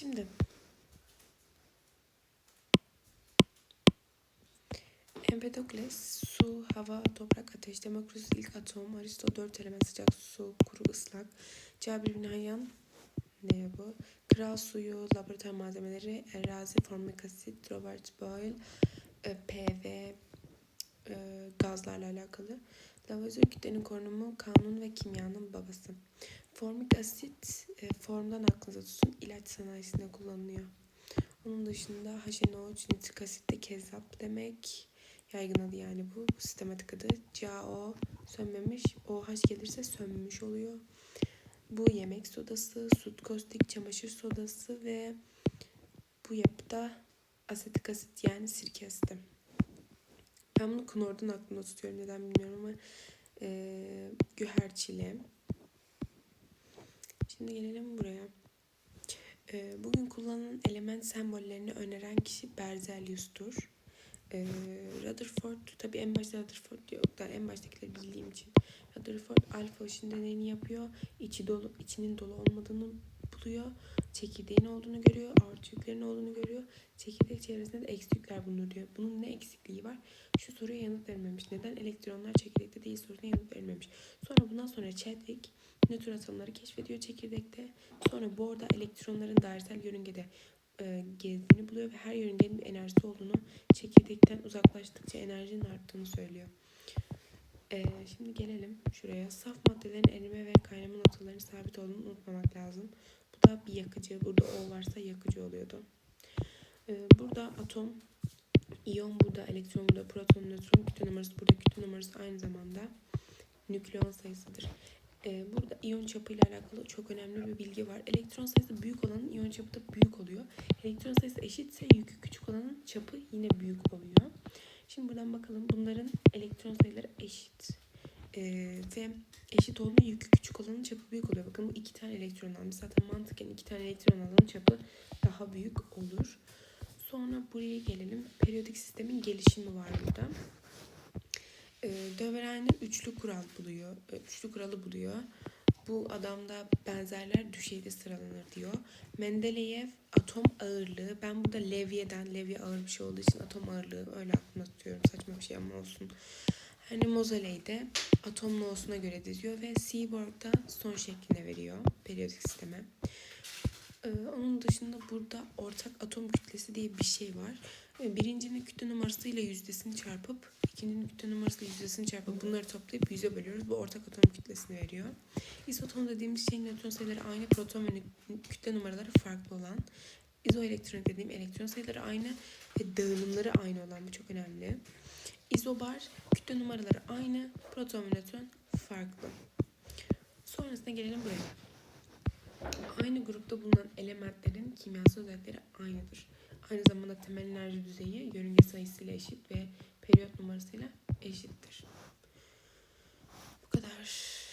Şimdi Empedokles su, hava, toprak, ateş, Demokritos ilk atom, Aristo dört element sıcak su, kuru, ıslak, Cabir bin Hayyan ne bu? Kral suyu, laboratuvar malzemeleri, erazi, formik asit, Robert Boyle, e, PV, e, gazlarla alakalı. Lavoisier kütlenin korunumu, kanun ve kimyanın babası. Formik asit e, formdan aklınıza tutsun ilaç sanayisinde kullanılıyor. Onun dışında HNO3 nitrik asit de kezzap demek. Yaygın adı yani bu. bu sistematik adı. CaO sönmemiş. OH gelirse sönmüş oluyor. Bu yemek sodası, sut kostik, çamaşır sodası ve bu yapıda asetik asit yani sirke asidi. Ben bunu Knorr'dan aklımda tutuyorum. Neden bilmiyorum ama e, güherçili. Şimdi gelelim buraya. E, bugün kullanılan element sembollerini öneren kişi Berzelius'tur. E, Rutherford, tabii en başta Rutherford yok da en baştakileri bildiğim için. Rutherford alfa ışın deneyini yapıyor. İçi dolu, içinin dolu olmadığını buluyor. Çekirdeğin olduğunu görüyor. Artı yüklerin olduğunu görüyor. Çekirdek çevresinde de eksi yükler bulunur diyor. Bunun ne eksikliği var? Şu soruya yanıt verilmemiş. Neden elektronlar çekirdekte değil sorusuna yanıt verilmemiş. Sonra bundan sonra Chadwick nötr atomları keşfediyor çekirdekte. Sonra Bohr'da elektronların dairesel yörüngede e, gezdiğini buluyor ve her yörüngenin bir enerjisi olduğunu, çekirdekten uzaklaştıkça enerjinin arttığını söylüyor. E, şimdi gelelim şuraya. Saf maddelerin erime ve kaynama noktalarının sabit olduğunu unutmamak lazım. Bu da bir yakıcı. Burada O varsa yakıcı oluyordu. E, burada atom, iyon burada, elektron burada, proton, nötron, kütle numarası burada, kütle numarası aynı zamanda nükleon sayısıdır. Ee, burada iyon çapı ile alakalı çok önemli bir bilgi var. Elektron sayısı büyük olanın iyon çapı da büyük oluyor. Elektron sayısı eşitse yükü küçük olanın çapı yine büyük oluyor. Şimdi buradan bakalım. Bunların elektron sayıları eşit. Ee, ve eşit olduğunda yükü küçük olanın çapı büyük oluyor. Bakın bu iki tane elektron almış. Zaten mantıken iki tane elektron alanın çapı daha büyük olur. Sonra buraya gelelim. Periyodik sistemin gelişimi var burada. E, Döveren'in üçlü kural buluyor. e, Üçlü kuralı buluyor. Bu adamda benzerler düşeyde sıralanır diyor. Mendeleyev atom ağırlığı. Ben burada Levy'den, Levye ağır bir şey olduğu için atom ağırlığı öyle aklımda tutuyorum. Saçma bir şey ama olsun. Hani Moseley de atom no'suna göre diziyor ve Seaborg da son şeklinde veriyor periyodik sisteme. Ee, onun dışında burada ortak atom kütlesi diye bir şey var. Birincinin kütle numarasıyla yüzdesini çarpıp ikincinin kütle numarasıyla yüzdesini çarpıp bunları toplayıp yüze bölüyoruz. Bu ortak atom kütlesini veriyor. İzotom dediğimiz şey nötron sayıları aynı, proton ve kütle numaraları farklı olan. İzoelektron dediğim elektron sayıları aynı ve dağılımları aynı olan bu çok önemli. İzobar kütle numaraları aynı, proton ve nötron farklı. Sonrasında gelelim buraya. Aynı grupta bulunan elementlerin kimyasal özellikleri aynıdır. Aynı zamanda temel enerji düzeyi yörünge sayısıyla eşit ve periyot numarasıyla eşittir. Bu kadar.